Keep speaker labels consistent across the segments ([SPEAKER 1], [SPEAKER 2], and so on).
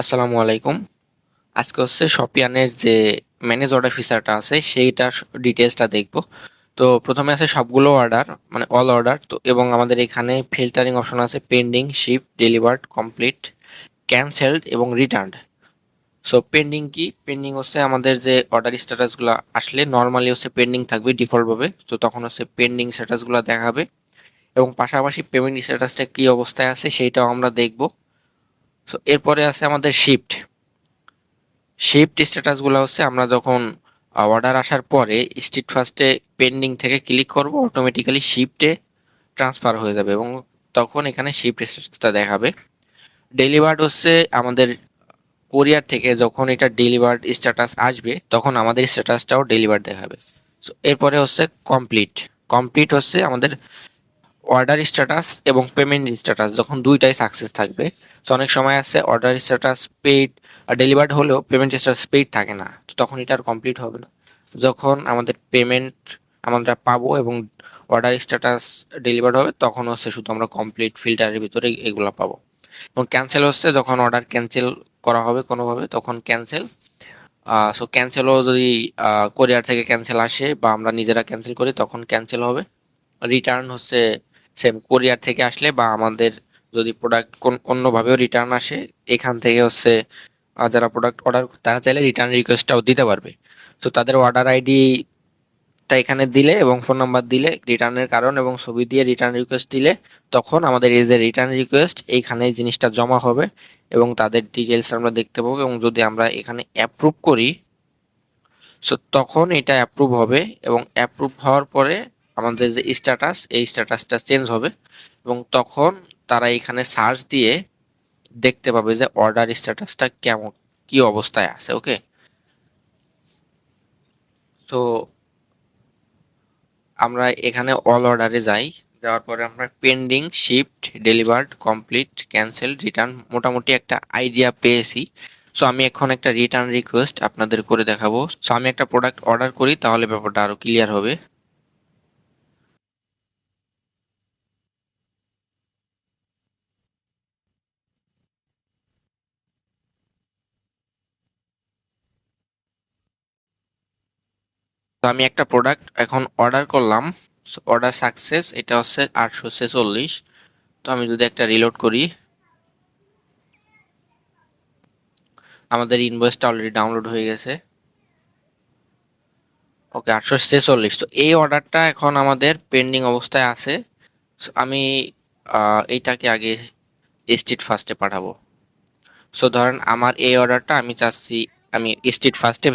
[SPEAKER 1] আসসালামু আলাইকুম। আজকে হচ্ছে শপিয়ানের যে ম্যানেজ অর্ডার ফিচারটা আছে সেইটা ডিটেলসটা দেখব। তো প্রথমে আছে সবগুলো অর্ডার মানে অল অর্ডার। তো এবং আমাদের এখানে ফিল্টারিং অপশন আছে, pending, ship, delivered, complete cancelled এবং রিটার্নড সো পেন্ডিং কি? পেন্ডিং হচ্ছে আমাদের যে অর্ডার স্ট্যাটাসগুলো আসলে নর্মালি হচ্ছে পেন্ডিং থাকবে ডিফল্টভাবে। তো তখন হচ্ছে পেন্ডিং স্ট্যাটাসগুলো দেখাবে। এবং পাশাপাশি পেমেন্ট স্ট্যাটাসটা কী অবস্থায় আছে, সেইটাও আমরা দেখব। সো এরপরে আছে আমাদের শিফট শিফট স্ট্যাটাসগুলো হচ্ছে আমরা যখন অর্ডার আসার পরে স্ট্রিট ফার্স্টে পেন্ডিং থেকে ক্লিক করব অটোমেটিক্যালি শিফটে ট্রান্সফার হয়ে যাবে এবং তখন এখানে শিফট স্ট্যাটাসটা দেখাবে। ডেলিভার্ড হচ্ছে আমাদের কোরিয়ার থেকে যখন এটা ডেলিভার্ড স্ট্যাটাস আসবে, তখন আমাদের স্ট্যাটাসটাও ডেলিভার দেখাবে। সো এরপরে হচ্ছে কমপ্লিট কমপ্লিট হচ্ছে আমাদের অর্ডার স্ট্যাটাস এবং পেমেন্ট স্ট্যাটাস যখন দুইটাই সাকসেস থাকবে, তো অনেক সময় আছে অর্ডার স্ট্যাটাস পেইড আর ডেলিভার্ড হলেও পেমেন্ট স্ট্যাটাস পেইড থাকে না, তো তখন এটা আর কমপ্লিট হবে না। যখন আমাদের পেমেন্ট আমরা পাবো এবং অর্ডার স্ট্যাটাস ডেলিভার্ড হবে, তখন হচ্ছে শুধু আমরা কমপ্লিট ফিল্টারের ভিতরে এগুলো পাবো। এবং ক্যান্সেল হচ্ছে যখন অর্ডার ক্যান্সেল করা হবে কোনোভাবে, তখন ক্যান্সেল সো ক্যান্সেলও যদি কোরিয়ার থেকে ক্যান্সেল আসে বা আমরা নিজেরা ক্যান্সেল করি, তখন ক্যান্সেল হবে। রিটার্ন হচ্ছে সেম কোরিয়ার থেকে আসলে বা আমাদের যদি প্রোডাক্ট কোন, অন্যভাবেও রিটার্ন আসে, এখান থেকে হচ্ছে যারা প্রোডাক্ট অর্ডার তারা চাইলে রিটার্ন রিকোয়েস্টটাও দিতে পারবে। তো তাদের অর্ডার আইডি তা এখানে দিলে এবং ফোন নাম্বার দিলে রিটার্নের কারণ এবং ছবি দিয়ে রিটার্ন রিকোয়েস্ট দিলে, তখন আমাদের এই যে রিটার্ন রিকোয়েস্ট এইখানে জিনিসটা জমা হবে এবং তাদের ডিটেলস আমরা দেখতে পাবো এবং যদি আমরা এখানে অ্যাপ্রুভ করি সো তখন এটা অ্যাপ্রুভ হবে এবং অ্যাপ্রুভ হওয়ার পরে আমাদের যে স্ট্যাটাস এই স্ট্যাটাসটা চেঞ্জ হবে এবং তখন তারা এখানে সার্চ দিয়ে দেখতে পাবে যে অর্ডার স্ট্যাটাসটা কেমন, কি অবস্থায় আছে ওকে তো আমরা এখানে অল অর্ডারে যাই, যাওয়ার পরে আমরা pending shift delivered complete cancel return মোটামুটি একটা আইডিয়া পেয়েছি। সো আমি এখন একটা রিটার্ন রিকোয়েস্ট আপনাদের করে দেখাবো। সো আমি একটা প্রোডাক্ট অর্ডার করি, তাহলে ব্যাপারটা আরও ক্লিয়ার হবে। তো আমি একটা প্রোডাক্ট এখন অর্ডার করলাম। অর্ডার সাকসেস এটা হচ্ছে আটশো ছেচল্লিশ। তো আমি যদি একটা রিলোড করি। আমাদের ইনভয়েসটা অলরেডি ডাউনলোড হয়ে গেছে। ওকে আটশো ছেচল্লিশ। তো এই অর্ডারটা এখন আমাদের পেন্ডিং অবস্থায় আছে। আমি এইটাকে আগে স্ট্রিট ফার্স্টে পাঠাবো। সো ধরেন আমার এই অর্ডারটা আমি চাচ্ছি, আমি স্ট্রিট ফার্স্টে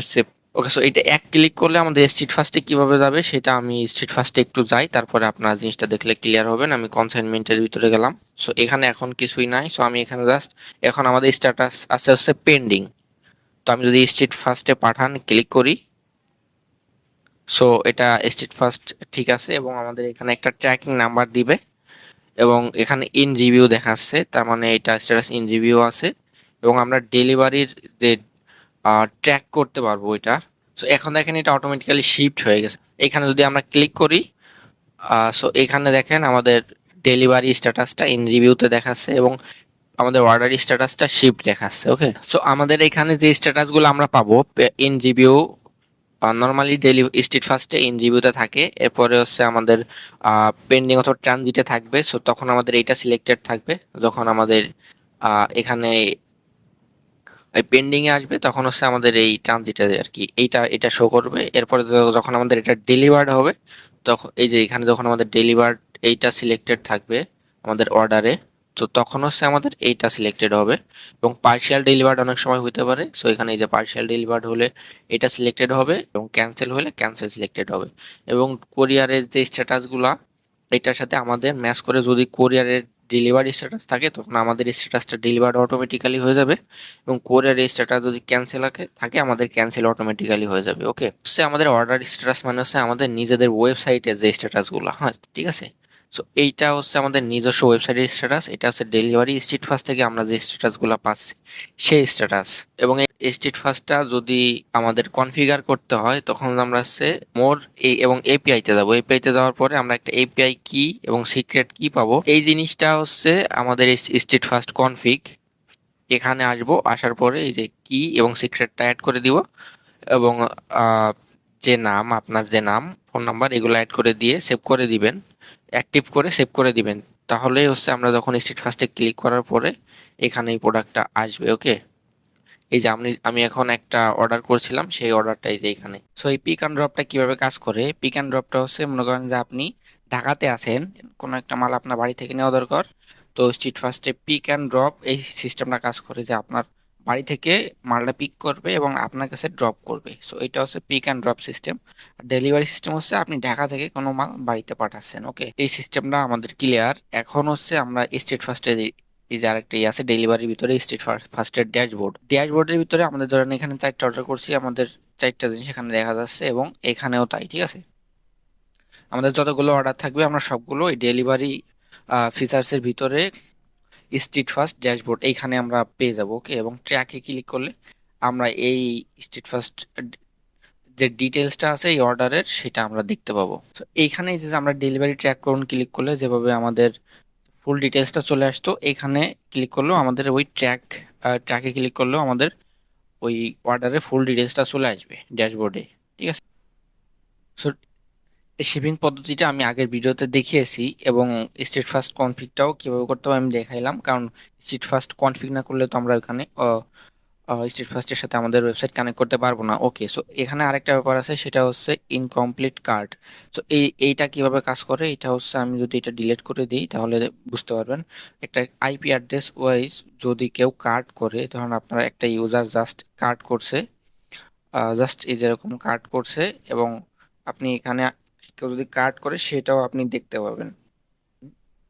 [SPEAKER 1] ওকে সো এটা এক ক্লিক করলে আমাদের স্ট্রিট ফার্স্টে কীভাবে যাবে সেটা আমি স্ট্রিট ফার্স্টে একটু যাই, তারপরে আপনার জিনিসটা দেখলে ক্লিয়ার হবেন, আমি কনসাইনমেন্টের ভিতরে গেলাম। সো এখানে এখন কিছুই নাই সো আমি এখানে জাস্ট এখন আমাদের স্ট্যাটাস আস্তে আস্তে পেন্ডিং তো আমি যদি স্ট্রিট ফার্স্টে পাঠান ক্লিক করি। সো এটা স্ট্রিট ফার্স্ট ঠিক আছে এবং আমাদের এখানে একটা ট্র্যাকিং নাম্বার দিবে এবং এখানে ইন রিভিউ দেখাচ্ছে, তার মানে এটা স্ট্যাটাস ইন রিভিউ আছে এবং আমরা ডেলিভারির যে ট্র্যাক করতে পারব এটা। সো এখন দেখেন এটা অটোমেটিক্যালি শিফট হয়ে গেছে। এখানে যদি আমরা ক্লিক করি সো এখানে দেখেন আমাদের ডেলিভারি স্ট্যাটাসটা ইন রিভিউতে দেখাচ্ছে এবং আমাদের অর্ডার স্ট্যাটাসটা শিফট দেখাচ্ছে ওকে সো আমাদের এখানে যে স্ট্যাটাসগুলো আমরা পাবো in review normally daily street ফার্স্টে ইন রিভিউতে থাকে। এরপরে হচ্ছে আমাদের পেন্ডিং অথবা ট্রানজিটে থাকবে। সো তখন আমাদের এইটা সিলেক্টেড থাকবে। যখন আমাদের এখানে পেন্ডিংয়ে আসবে, তখন হচ্ছে আমাদের এই ট্রানজিটে আর কি এইটা, এটা শো করবে। এরপরে যখন আমাদের এটা ডেলিভার্ড হবে তখন এই যে এখানে যখন আমাদের ডেলিভার্ড এইটা সিলেক্টেড থাকবে আমাদের অর্ডারে তো তখন হচ্ছে আমাদের এইটা সিলেক্টেড হবে। এবং পার্শিয়াল ডেলিভার্ড অনেক সময় হতে পারে সো এখানে এই যে পার্শিয়াল ডেলিভার্ড হলে এটা সিলেক্টেড হবে এবং ক্যান্সেল হলে ক্যান্সেল সিলেক্টেড হবে। এবং কোরিয়ারের যে স্ট্যাটাসগুলো এটার সাথে আমাদের ম্যাচ করে যদি কোরিয়ারের ডেলিভারি স্ট্যাটাস থাকে, তখন আমাদের স্ট্যাটাসটা ডেলিভার অটোমেটিক্যালি হয়ে যাবে এবং কোরিয়ার স্ট্যাটাস যদি ক্যান্সেল থাকে, আমাদের ক্যান্সেল অটোমেটিক্যালি হয়ে যাবে ওকে সে আমাদের অর্ডার স্ট্যাটাস মানে হচ্ছে আমাদের নিজেদের ওয়েবসাইটে যে স্ট্যাটাসগুলো হ্যাঁ ঠিক আছে? সো এইটা হচ্ছে আমাদের নিজস্ব ওয়েবসাইটের স্ট্যাটাস এটা হচ্ছে ডেলিভারি স্ট্রিট ফাস্ট থেকে আমরা যে স্ট্যাটাসগুলো পাচ্ছি, সেই স্ট্যাটাস এবং এই স্ট্রিট ফাস্টটা যদি আমাদের কনফিগার করতে হয়, তখন আমরা হচ্ছে মোর এই এবং এপিআইতে যাব। এপিআইতে যাওয়ার পরে আমরা একটা এপিআই কি এবং সিক্রেট কি পাবো। এই জিনিসটা হচ্ছে আমাদের স্ট্রিট ফাস্ট কনফিগ এখানে আসব, আসার পরে এই যে কি এবং সিক্রেটটা অ্যাড করে দিব। এবং যে নাম, আপনার যে নাম ফোন নাম্বার এগুলো অ্যাড করে দিয়ে সেভ করে দিবেন। অ্যাক্টিভ করে সেভ করে দিবেন। তাহলেই হচ্ছে আমরা যখন স্ট্রিট ফার্স্টে ক্লিক করার পরে এখানে এই প্রোডাক্টটা আসবে ওকে এই যে আমি আমি এখন একটা অর্ডার করছিলাম, সেই অর্ডারটা এই যে এখানে। সো এই পিক অ্যান্ড ড্রপটা কীভাবে কাজ করে? পিক অ্যান্ড ড্রপটা হচ্ছে মনে করেন যে আপনি ঢাকাতে আছেন, কোনো একটা মাল আপনার বাড়ি থেকে নেওয়া দরকার। তো স্ট্রিট ফার্স্টে পিক অ্যান্ড ড্রপ এই সিস্টেমটা কাজ করে যে আপনার বাড়ি থেকে মালটা পিক করবে এবং আপনার কাছে ড্রপ করবে। সো এটা হচ্ছে পিক অ্যান্ড ড্রপ সিস্টেম আর ডেলিভারি সিস্টেম হচ্ছে আপনি ঢাকা থেকে কোনো মাল বাড়িতে পাঠাচ্ছেন ওকে এই সিস্টেমটা আমাদের ক্লিয়ার এখন হচ্ছে আমরা স্ট্রিট ফার্স্টে এই যে আরেকটা ইয়ে আছে ডেলিভারির ভিতরে স্ট্রিট ফার্স্টের ড্যাশবোর্ড ড্যাশবোর্ডের ভিতরে আমাদের ধরেন এখানে চারটা অর্ডার করছি, আমাদের চারটা জিনিস এখানে দেখা যাচ্ছে এবং এখানেও তাই, ঠিক আছে? আমাদের যতগুলো অর্ডার থাকবে, আমরা সবগুলো এই ডেলিভারি ফিচার্সের ভিতরে স্ট্রিট ফার্স্ট ড্যাশবোর্ড এইখানে আমরা পেয়ে যাব ওকে এবং ট্র্যাকে ক্লিক করলে আমরা এই স্ট্রিট ফার্স্ট যে ডিটেলসটা আছে, এই অর্ডারের সেটা আমরা দেখতে পাবো। তো এইখানে যে আমরা ডেলিভারি ট্র্যাক করুন ক্লিক করলে যেভাবে আমাদের ফুল ডিটেলসটা চলে আসতো এখানে ক্লিক করলেও আমাদের ওই ট্র্যাক ট্র্যাকে ক্লিক করলেও আমাদের ওই অর্ডারের ফুল ডিটেলসটা চলে আসবে ড্যাশবোর্ডে ঠিক আছে? সো এই শিপিং পদ্ধতিটা আমি আগের ভিডিওতে দেখিয়েছি এবং স্ট্রিট ফার্স্ট কনফিগটাও কীভাবে করতে হবে আমি দেখাইলাম। কারণ স্ট্রিট ফার্স্ট কনফিগ না করলে তো আমরা ওখানে স্ট্রিট ফার্স্টের সাথে আমাদের ওয়েবসাইট কানেক্ট করতে পারব না। ওকে সো এখানে আরেকটা ব্যাপার আছে, সেটা হচ্ছে ইনকমপ্লিট কার্ড সো এই, এইটা কীভাবে কাজ করে, এটা হচ্ছে আমি যদি এটা ডিলিট করে দিই, তাহলে বুঝতে পারবেন, একটা আইপি অ্যাড্রেস ওয়াইজ যদি কেউ কার্ড করে, ধরুন আপনারা একটা ইউজার জাস্ট কার্ড করছে জাস্ট এই যেরকম কার্ড করছে এবং আপনি এখানে কেউ যদি কার্ড করে, সেটাও আপনি দেখতে পাবেন।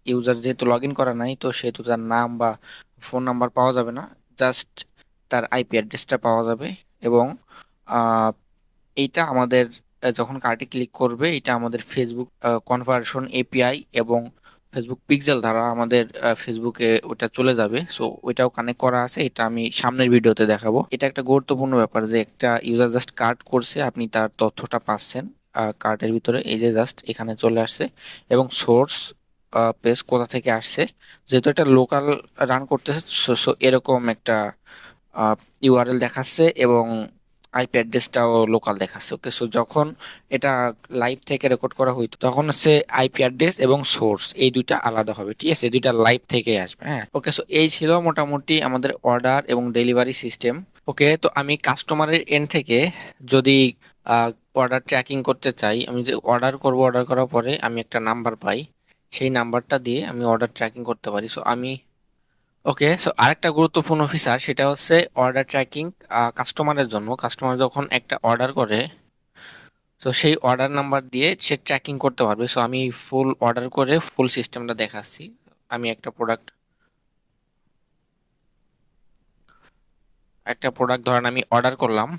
[SPEAKER 1] ইউজার যেহেতু লগ ইন করা নাই, তো সেহেতু তার নাম বা ফোন নাম্বার পাওয়া যাবে না। জাস্ট তার আইপি অ্যাড্রেসটা পাওয়া যাবে এবং এইটা আমাদের যখন কার্ডে ক্লিক করবে এটা আমাদের ফেসবুক কনভার্সন এপিআই এবং ফেসবুক পিক্সেল দ্বারা আমাদের ফেসবুকে ওটা চলে যাবে। সো ওইটাও কানেক্ট করা আছে, এটা আমি সামনের ভিডিওতে দেখাবো। এটা একটা গুরুত্বপূর্ণ ব্যাপার যে একটা ইউজার জাস্ট কার্ড করছে, আপনি তার তথ্যটা পাচ্ছেন। কার্ডের ভিতরে এই যে জাস্ট এখানে চলে আসছে এবং সোর্স পেজ কোথা থেকে আসছে, যেহেতু এটা লোকাল রান করতেছে সো এরকম একটা ইউআরএল দেখাচ্ছে এবং আইপি অ্যাড্রেসটাও লোকাল দেখাচ্ছে ওকে সো যখন এটা লাইভ থেকে রেকর্ড করা হইতো, তখন হচ্ছে আইপি অ্যাড্রেস এবং সোর্স এই দুইটা আলাদা হবে, ঠিক আছে? দুইটা লাইভ থেকে আসবে হ্যাঁ? ওকে সো এই ছিল মোটামুটি আমাদের অর্ডার এবং ডেলিভারি সিস্টেম ওকে তো আমি কাস্টমারের এন্ড থেকে যদি অর্ডার ট্র্যাকিং করতে চাই, আমি যে অর্ডার করব অর্ডার করার পরে আমি একটা নাম্বার পাই, সেই নাম্বারটা দিয়ে আমি অর্ডার ট্র্যাকিং করতে পারি। সো আমি ওকে সো আরেকটা গুরুত্বপূর্ণ ফিচার সেটা হচ্ছে অর্ডার ট্র্যাকিং কাস্টমারের জন্য। কাস্টমার যখন একটা অর্ডার করে সো সেই অর্ডার নাম্বার দিয়ে সে ট্র্যাকিং করতে পারবে। সো আমি ফুল অর্ডার করে ফুল সিস্টেমটা দেখাচ্ছি। আমি একটা প্রোডাক্ট একটা প্রোডাক্ট ধরেন আমি অর্ডার করলাম।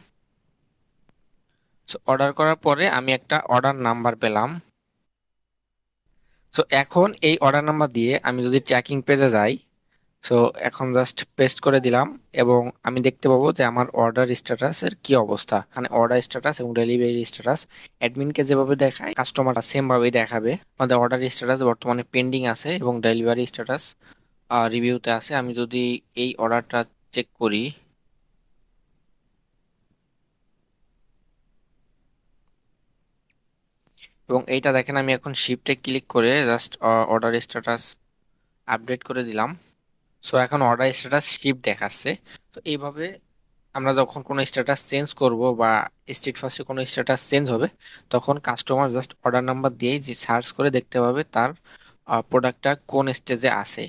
[SPEAKER 1] সো অর্ডার করার পরে আমি একটা অর্ডার নাম্বার পেলাম। সো এখন এই অর্ডার নাম্বার দিয়ে আমি যদি ট্র্যাকিং পেজে যাই সো এখন জাস্ট পেস্ট করে দিলাম এবং আমি দেখতে পাবো যে আমার অর্ডার স্ট্যাটাসের কি অবস্থা। মানে অর্ডার স্ট্যাটাস এবং ডেলিভারি স্ট্যাটাস অ্যাডমিনকে যেভাবে দেখায় কাস্টমারটা সেমভাবেই দেখাবে। আমাদের অর্ডার স্ট্যাটাস বর্তমানে পেন্ডিং আছে এবং ডেলিভারি স্ট্যাটাস রিভিউতে আছে। আমি যদি এই অর্ডারটা চেক করি এবং এইটা দেখেন, আমি এখন শিফটে ক্লিক করে জাস্ট অর্ডার স্ট্যাটাস আপডেট করে দিলাম। সো এখন অর্ডার স্ট্যাটাস শিফট দেখাচ্ছে। তো এইভাবে আমরা যখন কোনো স্ট্যাটাস চেঞ্জ করব বা স্ট্রিট ফার্স্টে কোনো স্ট্যাটাস চেঞ্জ হবে, তখন কাস্টমার জাস্ট অর্ডার নাম্বার দিয়েই যে সার্চ করে দেখতে পাবে তার প্রোডাক্টটা কোন স্টেজে আছে।